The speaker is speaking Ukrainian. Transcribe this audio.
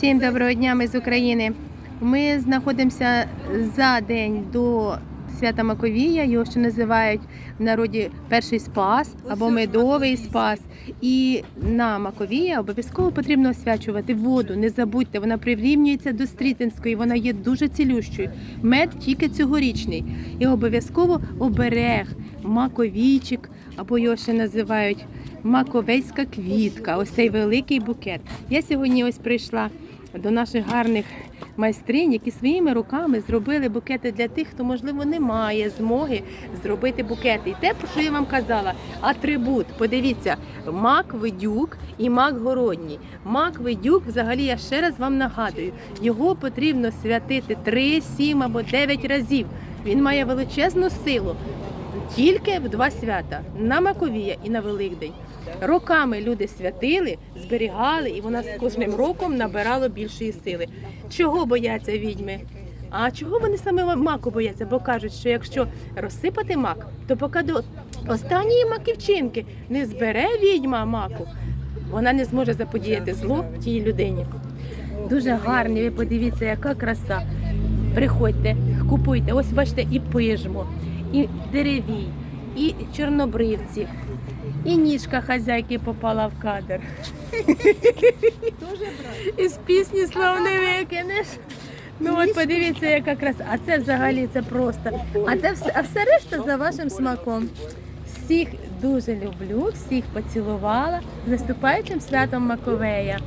Всім доброго дня, ми з України. Ми знаходимося за день до свята Маковія. Його ще називають в народі перший спас або медовий спас. І на Маковія обов'язково потрібно освячувати воду. Не забудьте, вона прирівнюється до стрітинської, вона є дуже цілющою. Мед тільки цьогорічний. І обов'язково оберег, маковійчик, або його ще називають маковейська квітка. Ось цей великий букет. Я сьогодні ось прийшла до наших гарних майстринь, які своїми руками зробили букети для тих, хто, можливо, не має змоги зробити букети. І те, про що я вам казала, атрибут. Подивіться, мак видюк і мак городній. Мак видюк, взагалі, я ще раз вам нагадую, його потрібно святити 3, 7 або 9 разів. Він має величезну силу. Тільки в два свята на Маковія і на Великдень. Роками люди святили, зберігали, і вона з кожним роком набирала більшої сили. Чого бояться відьми? А чого вони саме маку бояться? Бо кажуть, що якщо розсипати мак, то поки до останньої маківчинки не збере відьма маку, вона не зможе заподіяти зло тій людині. Дуже гарні, ви подивіться, яка краса. Приходьте, купуйте. Ось бачите, і пижмо, і деревій, і чорнобривці, і ніжка хазяйки попала в кадр. Із пісні слов не викинеш. Ну от подивіться, яка краса. А це взагалі це просто. А те все, а все решта за вашим смаком. Всіх дуже люблю, всіх поцілувала. З наступаючим святом Маковея.